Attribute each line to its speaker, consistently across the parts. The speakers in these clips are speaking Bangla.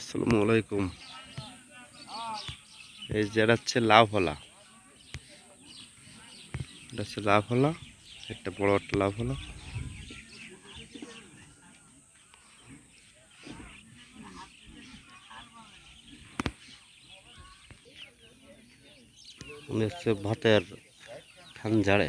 Speaker 1: আসসালামু আলাইকুম। এই যে এটা হচ্ছে লাভ হলা এটা হচ্ছে লাভ হলা একটা বড় একটা লাভ হলা উনি হচ্ছে ভাতের খান ঝাড়ে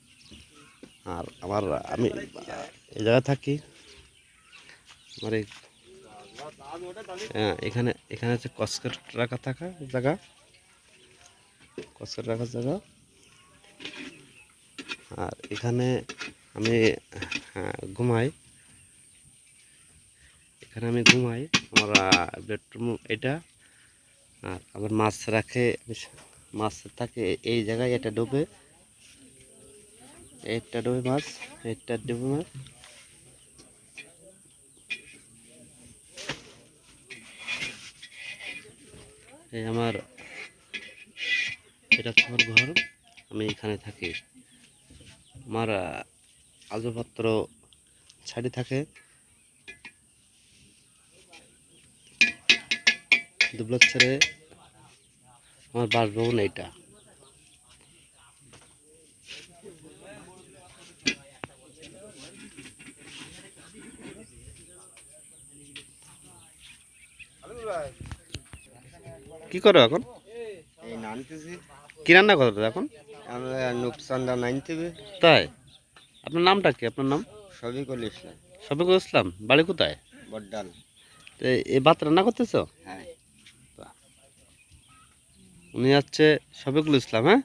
Speaker 1: আর আমার আমি এই জায়গায় থাকি। আমার এই হ্যাঁ, এখানে এখানে হচ্ছে কসকেট রাখা থাকা জায়গা। কসকেট রাখার জায়গা। আর এখানে আমি হ্যাঁ, ঘুমাই। এখানে আমি ঘুমাই। আমার বেডরুম এটা। আর আবার মাছ রাখে মাছ থাকে এই জায়গায় এটা ডুবে। একটা ডুবে মাছ, একটা ডুবে মাছ। এই আমার, এটা আমার ঘর, আমি এখানে থাকি। আমার আসবাবপত্র ছাড়ি থাকে। দুবলার ছেড়ে আমার বাসভবন এইটা। কি করো এখন?
Speaker 2: এই
Speaker 1: কি রান্না করো এখন?
Speaker 2: আমরা নুকসানটা নাইনতেবে
Speaker 1: তাই? আপনার নামটা কি? আপনার নাম?
Speaker 2: শফিকুল ইসলাম।
Speaker 1: শফিকুল ইসলাম। বাড়ি কোথায়?
Speaker 2: বড্ডাল
Speaker 1: তো এই ভাত রান্না করতেছ?
Speaker 2: হ্যাঁ।
Speaker 1: উনি হচ্ছে শফিকুল ইসলাম হ্যাঁ?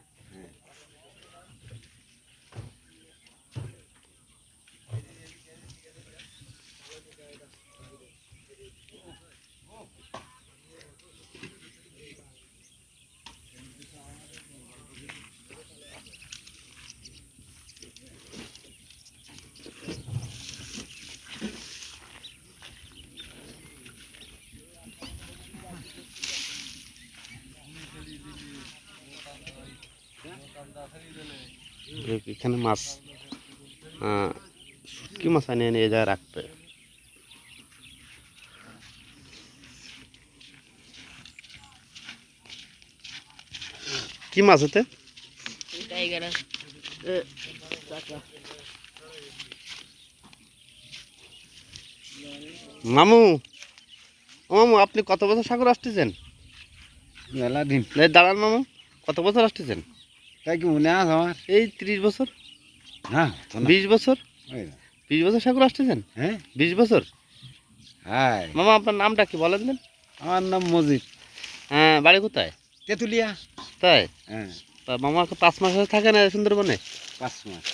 Speaker 1: এখানে মাছ শুটকি মাছ আনিয়ে নিয়ে যায় রাখতে। কি মাছ এতে মামু মামু আপনি কত বছর সাগর আসতেছেন?
Speaker 2: মেলা দিন।
Speaker 1: দাঁড়ান মামু কত বছর আসতেছেন?
Speaker 2: তাই কি মনে আছে আমার?
Speaker 1: এই ত্রিশ বছর?
Speaker 2: না তো
Speaker 1: বিশ বছর। বিশ বছর সাগর আসতেছেন?
Speaker 2: হ্যাঁ।
Speaker 1: বিশ বছর?
Speaker 2: হাই
Speaker 1: মামা আপনার নামটা কি বলেন দেন।
Speaker 2: আমার নাম মজিদ।
Speaker 1: হ্যাঁ বাড়ি কোথায়?
Speaker 2: তেঁতুলিয়া।
Speaker 1: তাই?
Speaker 2: হ্যাঁ।
Speaker 1: তা মামা পাঁচ মাস থাকে না সুন্দরবনে?
Speaker 2: পাঁচ মাস।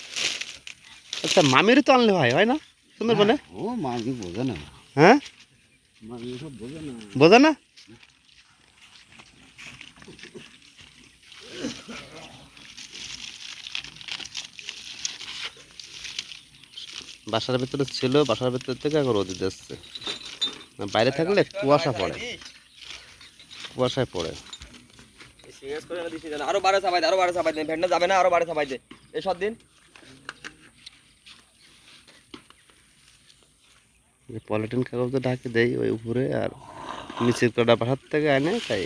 Speaker 1: আচ্ছা মামিরও তো আনলে হয় হয় না সুন্দরবনে?
Speaker 2: ও মামি বোঝে না।
Speaker 1: হ্যাঁ?
Speaker 2: মামি সব বোঝে না।
Speaker 1: বোঝা না? বাসার ভিতরে ছিল বাসার ভিতর থেকে এখন রোদ দিচ্ছে। বাইরে থাকলে কুয়াশা পড়ে। কুয়াশায় পড়ে।
Speaker 3: আরও বারে দে আরও বারে ভেন্ডা যাবে না আরও বারে চাপাই দে। এই সব দিন।
Speaker 1: পলিটিন কাগজে ঢাকে দেই ওই উপরে আর নিচের কটা বাসার থেকে আনে তাই